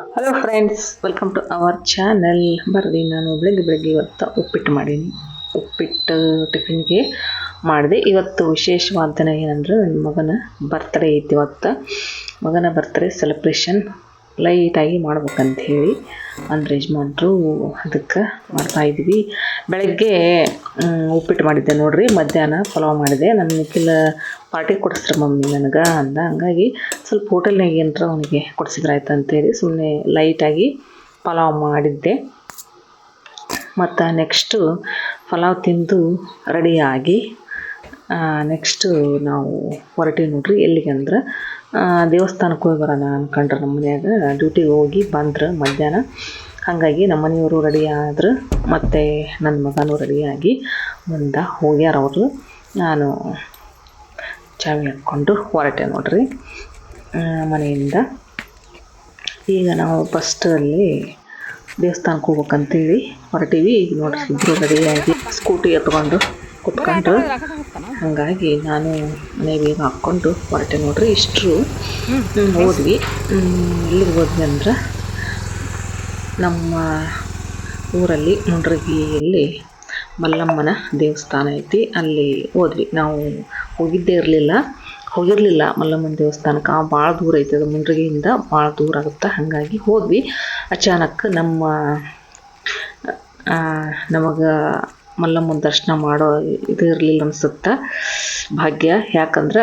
Hello friends welcome to our channel ಬರ್ರಿ ನಾನು ಬೆಳಗ್ಗೆ ಬೆಳಗ್ಗೆ ಇವತ್ತು ಉಪ್ಪಿಟ್ಟು ಮಾಡೀನಿ. ಉಪ್ಪಿಟ್ಟು ಟಿಫಿನ್ಗೆ ಮಾಡಿದೆ. ಇವತ್ತು ವಿಶೇಷವಾದ ದಿನ ಏನಂದ್ರೆ, ನನ್ನ ಮಗನ ಬರ್ತ್ಡೇ ಐತಿ ಇವತ್ತು. ಮಗನ ಬರ್ತ್ಡೇ ಸೆಲೆಬ್ರೇಷನ್ ಲೈಟಾಗಿ ಮಾಡ್ಬೇಕಂತ ಹೇಳಿ ಅಂದ್ರೆ ಯಜಮಾನ್ರು ಅದಕ್ಕೆ ಮಾಡ್ತಾಯಿದ್ವಿ ಬೆಳಗ್ಗೆ ಉಪ್ಪಿಟ್ಟು ಮಾಡಿದ್ದೆ ನೋಡ್ರಿ, ಮಧ್ಯಾಹ್ನ ಪಲಾವ್ ಮಾಡಿದೆ. ನನ್ನ ನಿಖಿಲ್ ಪಾರ್ಟಿ ಕೊಡಿಸ್ರಿ ಮಮ್ಮಿ ನನಗೆ ಅಂದ ಹಂಗಾಗಿ ಸ್ವಲ್ಪ ಹೋಟೆಲ್ನಾಗ ಏನರ ಅವನಿಗೆ ಕೊಡಿಸಿದ್ರಾಯ್ತು ಅಂತೇಳಿ ಸುಮ್ಮನೆ ಲೈಟಾಗಿ ಪಲಾವ್ ಮಾಡಿದ್ದೆ. ಮತ್ತು ನೆಕ್ಸ್ಟು ಪಲಾವ್ ತಿಂದು ರೆಡಿಯಾಗಿ ನೆಕ್ಸ್ಟು ನಾವು ಹೊರಟೀವಿ ನೋಡ್ರಿ ಎಲ್ಲಿಗೆ ಅಂದ್ರೆ ದೇವಸ್ಥಾನಕ್ಕೆ ಹೋಗಿ ಬರೋಣ ಅನ್ಕೊಂಡ್ರೆ ನಮ್ಮ ಮನ್ಯಾಗ. ಡ್ಯೂಟಿಗೆ ಹೋಗಿ ಬಂದ್ರೆ ಮಧ್ಯಾಹ್ನ. ಹಾಗಾಗಿ ನಮ್ಮ ಮನೆಯವರು ರೆಡಿ ಆದ್ರು. ಮತ್ತು ನನ್ನ ಮಗನೂ ರೆಡಿಯಾಗಿ ಮುಂದೆ ಹೋಗ್ಯಾರ ಅವರು. ನಾನು ಚಾವಿ ಹಾಕ್ಕೊಂಡು ಹೊರಟೆ ನೋಡ್ರಿ. ಮನೆಯಿಂದ. ಈಗ ನಾವು ಫಸ್ಟಲ್ಲಿ ದೇವಸ್ಥಾನಕ್ಕೆ ಹೋಗ್ಬೇಕಂತೇಳಿ ಹೊರಟೀವಿ. ಈಗ ನೋಡ್ರಿ ಇಬ್ಬರು ರೆಡಿಯಾಗಿ ಸ್ಕೂಟಿ ಎತ್ಕೊಂಡು ಕುತ್ಕೊಂಡು ಹಾಗಾಗಿ ನಾನು ಮನೆ ಬೇಗ ಹಾಕ್ಕೊಂಡು ಹೊರಟೆ ನೋಡ್ರಿ ಇಷ್ಟರು ಹೋದ್ವಿ ಎಲ್ಲಿಗೆ ಹೋದ್ವಿ ಅಂದ್ರೆ ನಮ್ಮ ಊರಲ್ಲಿ ಮುಂಡ್ರಗಿಯಲ್ಲಿ ಮಲ್ಲಮ್ಮನ ದೇವಸ್ಥಾನ ಐತಿ ಅಲ್ಲಿ ಹೋದ್ವಿ ನಾವು ಹೋಗಿದ್ದೇ ಇರಲಿಲ್ಲ. ಹೋಗಿರಲಿಲ್ಲ ಮಲ್ಲಮ್ಮನ ದೇವಸ್ಥಾನಕ್ಕೆ. ಭಾಳ ದೂರ ಐತಿ ಅದು ಮುಂಡ್ರಗಿಯಿಂದ ಭಾಳ ದೂರ ಆಗುತ್ತೆ ಹಾಗಾಗಿ ಹೋದ್ವಿ. ಅಚಾನಕ್ ನಮ್ಮ ನಮಗೆ ಮಲ್ಲಮ್ಮನ ದರ್ಶನ ಮಾಡೋ ಇದು ಇರಲಿಲ್ಲ ಅನ್ಸುತ್ತೆ. ಭಾಗ್ಯ, ಯಾಕಂದ್ರೆ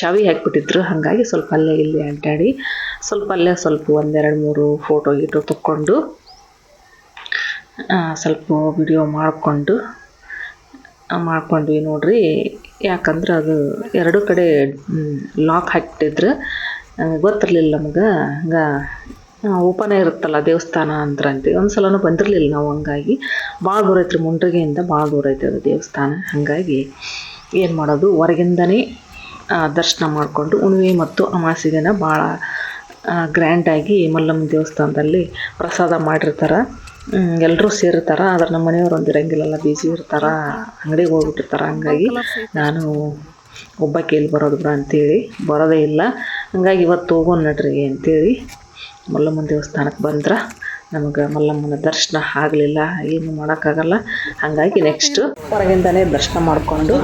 ಚಾವಿ ಹಾಕಿಬಿಟ್ಟಿದ್ರು, ಹಾಗಾಗಿ ಸ್ವಲ್ಪ ಅಲ್ಲೇ ಇಲ್ಲಿ ಅಡ್ಡಾಡಿ, ಸ್ವಲ್ಪ ಅಲ್ಲೇ ಸ್ವಲ್ಪ ಒಂದೆರಡು ಮೂರು ಫೋಟೋ ಗೀಟೋ ತಕ್ಕೊಂಡು ಸ್ವಲ್ಪ ವಿಡಿಯೋ ಮಾಡಿಕೊಂಡು ಮಾಡ್ಕೊಂಡ್ವಿ ನೋಡ್ರಿ. ಯಾಕಂದ್ರೆ ಅದು ಎರಡು ಕಡೆ ಲಾಕ್ ಹಾಕಿಬಿಟ್ಟಿದ್ರು. ಗೊತ್ತಿರಲಿಲ್ಲ ನಮ್ಗೆ. ಹಂಗೆ ಓಪನ್ ಇರುತ್ತಲ್ಲ ದೇವಸ್ಥಾನ ಅಂತ ಅಂತೀವಿ ಒಂದು ಸಲನೂ ಬಂದಿರಲಿಲ್ಲ ನಾವು ಹಂಗಾಗಿ ಭಾಳ ದೂರ ಐತ್ರಿ ಮುಂಡ್ರಿಗೆಯಿಂದ ಭಾಳ ದೂರ ಐತೆ ಅದು ದೇವಸ್ಥಾನ. ಹಾಗಾಗಿ ಏನು ಮಾಡೋದು ಹೊರಗಿಂದನೇ ದರ್ಶನ ಮಾಡಿಕೊಂಡು ಉಣಿವೆ ಮತ್ತು ಅಮಾಸಿ ದಿನ ಭಾಳ ಗ್ರ್ಯಾಂಡಾಗಿ ಮಲ್ಲಮ್ಮ ದೇವಸ್ಥಾನದಲ್ಲಿ ಪ್ರಸಾದ ಮಾಡಿರ್ತಾರೆ. ಎಲ್ಲರೂ ಸೇರಿರ್ತಾರೆ ಆದ್ರೆ ನಮ್ಮ ಮನೆಯವರು ಒಂದು ಇರಂಗಿಲ್ಲಲ್ಲ ಬಿಸಿ ಇರ್ತಾರೆ ಅಂಗಡಿಗೆ ಹೋಗ್ಬಿಟ್ಟಿರ್ತಾರೆ. ಹಂಗಾಗಿ ನಾನು ಒಬ್ಬ ಕೇಳಿ ಬರೋದು ಬಿಡ ಅಂತೇಳಿ ಬರೋದೇ ಇಲ್ಲ. ಹಂಗಾಗಿ ಇವತ್ತು ಹೋಗೋಣ ನಡ್ರಿ ಅಂತೇಳಿ ಮಲ್ಲಮ್ಮನ ದೇವಸ್ಥಾನಕ್ಕೆ ಬಂದ್ರೆ ನಮಗೆ ಮಲ್ಲಮ್ಮನ ದರ್ಶನ ಆಗಲಿಲ್ಲ ಏನು ಮಾಡೋಕ್ಕಾಗಲ್ಲ. ಹಾಗಾಗಿ ನೆಕ್ಸ್ಟ್ ಹೊರಗಿಂದನೇ ದರ್ಶನ ಮಾಡಿಕೊಂಡು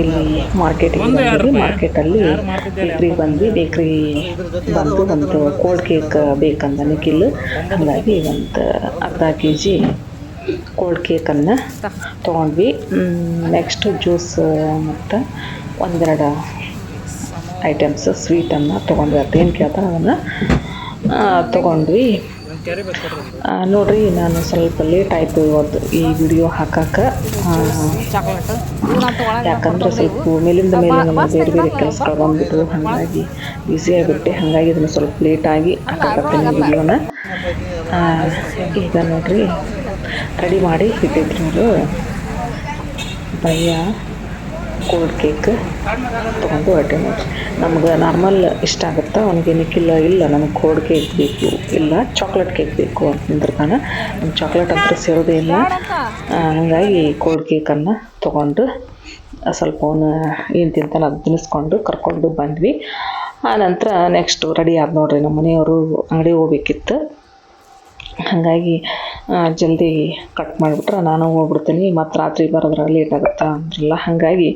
ಇಲ್ಲಿ ಮಾರ್ಕೆಟಿಗೆ ಬಂದ್ವಿ. ಮಾರ್ಕೆಟಲ್ಲಿ ಬೇಕ್ರಿಗೆ ಬಂದ್ವಿ. ಬೇಕ್ರಿ ಬಂದು ಒಂದು ಕೋಲ್ಡ್ ಕೇಕ್ ಬೇಕಂದ ನಿಖಿಲ್ ಹಾಗಾಗಿ ಒಂದು ಅರ್ಧ ಕೆ ಜಿ ಕೋಲ್ಡ್ ಕೇಕನ್ನು ತೊಗೊಂಡ್ವಿ. ನೆಕ್ಸ್ಟು ಜ್ಯೂಸ್ ಮತ್ತು ಒಂದೆರಡು ಐಟಮ್ಸ್ ಸ್ವೀಟನ್ನು ತೊಗೊಂಡ್ವಿ ಅದೇನು ಕೇಳ್ತಾರೆ ಅದನ್ನು ತೊಗೊಂಡ್ವಿ. ನೋಡಿರಿ ನಾನು ಸ್ವಲ್ಪ ಲೇಟ್ ಆಯಿತು ಇವತ್ತು ಈ ವಿಡಿಯೋ ಹಾಕಕ್ಕೆ ಯಾಕಂದ್ರೆ ಸ್ವಲ್ಪ ಮೇಲಿಂದ ಮೇಲೆ ನಮ್ಮ ಬೇರೆ ಬೇರೆ ಕೆಲಸಗಳು ಬಂದ್ಬಿಟ್ಟು ಹಾಗಾಗಿ ಬ್ಯುಸಿ ಆಗಿಬಿಟ್ಟೆ ಹಾಗಾಗಿ ಇದನ್ನು ಸ್ವಲ್ಪ ಲೇಟಾಗಿ ಹಾಕಕತ್ತೀನಿ ವಿಡಿಯೋನ ಈಗ ನೋಡ್ರಿ ರೆಡಿ ಮಾಡಿ ಇಟ್ಟಿದ್ರು ಭಯ್ಯ ಕೋಲ್ಡ್ ಕೇಕ್ ತೊಗೊಂಡು ಅಡ್ಡೆ ಮಾಡಿ ನಮ್ಗೆ ನಾರ್ಮಲ್ ಇಷ್ಟ ಆಗುತ್ತೆ? ಅವನಿಗೇನಕ್ಕಿಲ್ಲ ಇಲ್ಲ, ನಮಗೆ ಕೋಲ್ಡ್ ಕೇಕ್ ಬೇಕು, ಇಲ್ಲ ಚಾಕ್ಲೇಟ್ ಕೇಕ್ ಬೇಕು ಅಂತ ನಿಂದಿರ್ತಾನೆ ನಮ್ಗೆ ಚಾಕ್ಲೇಟ್ ಅಂತ ಸೇರೋದೇ ಇಲ್ಲ. ಹಾಗಾಗಿ ಕೋಲ್ಡ್ ಕೇಕನ್ನು ತೊಗೊಂಡು ಸ್ವಲ್ಪ ಅವನು ಏನು ತಿಂತಾನೆ ಅದು ತಿನ್ನಿಸ್ಕೊಂಡು ಕರ್ಕೊಂಡು ಬಂದ್ವಿ. ಆ, ನಂತರ ನೆಕ್ಸ್ಟ್ ರೆಡಿ ಆದ ನೋಡ್ರಿ ನಮ್ಮ ಮನೆಯವರು ಅಂಗಡಿ ಹೋಗ್ಬೇಕಿತ್ತು. ಹಾಗಾಗಿ ಜಲ್ದಿ ಕಟ್ ಮಾಡಿಬಿಟ್ರೆ ನಾನು ಹೋಗ್ಬಿಡ್ತೀನಿ, ಮತ್ತು ರಾತ್ರಿ ಬರೋದ್ರ ಲೇಟ್ ಆಗುತ್ತೆ ಅಂದ್ರಲ್ಲ. ಹಾಗಾಗಿ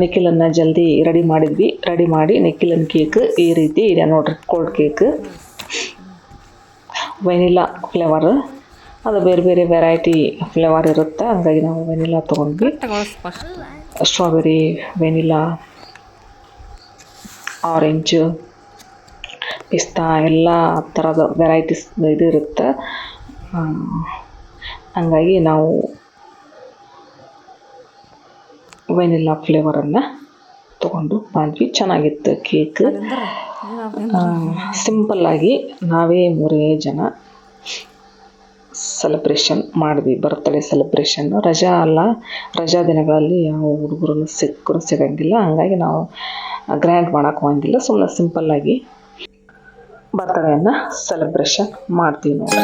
ನಿಖಿಲನ್ನು ಜಲ್ದಿ ರೆಡಿ ಮಾಡಿದ್ವಿ. ರೆಡಿ ಮಾಡಿ ನಿಖಿಲನ್ ಕೇಕ್ ಈ ರೀತಿ ಇದೆ ನೋಡ್ರಿ ಕೋಲ್ಡ್ ಕೇಕ್ ವೆನಿಲಾ ಫ್ಲೇವರ್ ಅದು ಬೇರೆ ಬೇರೆ ವೆರೈಟಿ ಫ್ಲೇವರ್ ಇರುತ್ತೆ. ಹಂಗಾಗಿ ನಾವು ವೆನಿಲಾ ತೊಗೊಂಡ್ವಿ. ಸ್ಟ್ರಾಬೆರಿ ವೆನಿಲಾ ಆರೆಂಜು ಪಿಸ್ತಾ, ಎಲ್ಲ ಥರದ ವೆರೈಟೀಸ್ ಇದು ಇರುತ್ತೆ. ಹಂಗಾಗಿ ನಾವು ವೆನಿಲ್ಲಾ ಫ್ಲೇವರನ್ನು ತೊಗೊಂಡು ಬಂದ್ವಿ. ಚೆನ್ನಾಗಿತ್ತು ಕೇಕ್. ಸಿಂಪಲ್ಲಾಗಿ ನಾವೇ ಮೂರೇ ಜನ ಸೆಲೆಬ್ರೇಷನ್ ಮಾಡಿದ್ವಿ. Birthday celebration. ರಜಾ ಅಲ್ಲ ರಜಾ ದಿನಗಳಲ್ಲಿ ಯಾವ ಹುಡುಗರು ಸಿಕ್ಕರು ಸಿಗಂಗಿಲ್ಲ. ಹಂಗಾಗಿ ನಾವು ಗ್ರ್ಯಾಂಡ್ ಮಾಡೋಕೆ ಹೋಗಂಗಿಲ್ಲ. ಸುಮ್ಮನೆ ಸಿಂಪಲ್ಲಾಗಿ ಬರ್ತ್ಡೇಯನ್ನು ಸೆಲೆಬ್ರೇಷನ್ ಮಾಡ್ತೀವಿ ನೋಡಿ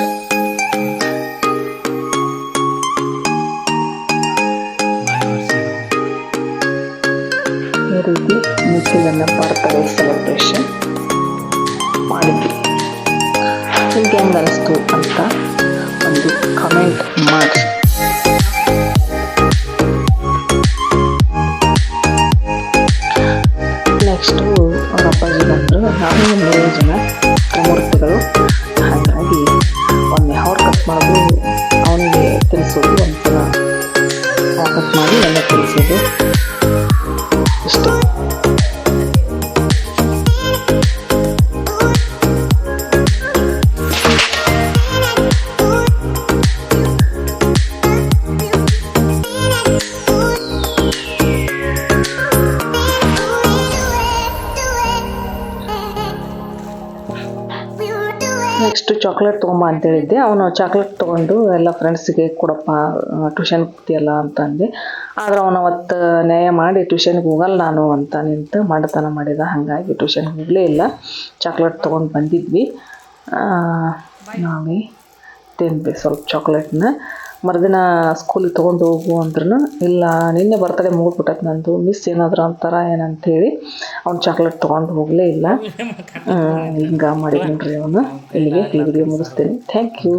ಈ ರೀತಿ ನಿಖಿಲನ್ನು ಬರ್ತಡೆ ಸೆಲೆಬ್ರೇಷನ್ ಮಾಡಿದ್ವಿ. ನಿಮ್ಗೆ ಹೆಂಗೆ ಅನಿಸ್ತು ಅಂತ ಒಂದು ಕಮೆಂಟ್ ಮಾಡಿ. ನೆಕ್ಸ್ಟು ಅವನಿಗೆ ತಿಳಿಸೋದು ಒಂದ್ಸಲ ಕಟ್ ಮಾಡಿ ಎಲ್ಲ ತಿಳಿಸೋದು ನೆಕ್ಸ್ಟ್ ಚಾಕ್ಲೇಟ್ ತೊಗೊಂಬ ಅಂತ ಹೇಳಿದ್ದೆ ಅವನು ಚಾಕ್ಲೇಟ್ ತೊಗೊಂಡು ಎಲ್ಲ ಫ್ರೆಂಡ್ಸಿಗೆ ಕೊಡಪ್ಪ ಟ್ಯೂಷನ್ ಹೋಗ್ತೀಯಲ್ಲ ಅಂತ ಅಂದೆ. ಆದ್ರೆ ಅವನು ಅವತ್ತು ನ್ಯಾಯ ಮಾಡಿ ಟ್ಯೂಷನ್ಗೆ ಹೋಗಲ್ಲ ನಾನು ಅಂತ ನಿಂತು ಮಾಡತನ ಮಾಡಿದ. ಹಾಗಾಗಿ ಟ್ಯೂಷನ್ಗೆ ಹೋಗಲೇ ಇಲ್ಲ. ಚಾಕ್ಲೇಟ್ ತೊಗೊಂಡು ಬಂದಿದ್ವಿ. ನಾವೇ ತಿಂದ್ವಿ ಸ್ವಲ್ಪ ಚಾಕ್ಲೇಟ್ನ ಮರುದಿನ ಸ್ಕೂಲಿಗೆ ತೊಗೊಂಡು ಹೋಗು ಅಂದ್ರೂ ಇಲ್ಲ ನಿನ್ನೆ ಬರ್ತಡೇ ಮುಗಿದ್ಬಿಟ್ಟೈತೆ ನಂದು ಮಿಸ್ ಏನಾದ್ರು ಅಂತಾರ ಏನಂತೇಳಿ ಅವ್ನು ಚಾಕ್ಲೇಟ್ ತೊಗೊಂಡು ಹೋಗಲೇ ಇಲ್ಲ. ಹಿಂಗೆ ಮಾಡಿದ್ರಿ ಅವನು. ಇಲ್ಲಿಗೆ ಈ ವಿಡಿಯೋ ಮುಗಿಸ್ತೀನಿ. Thank you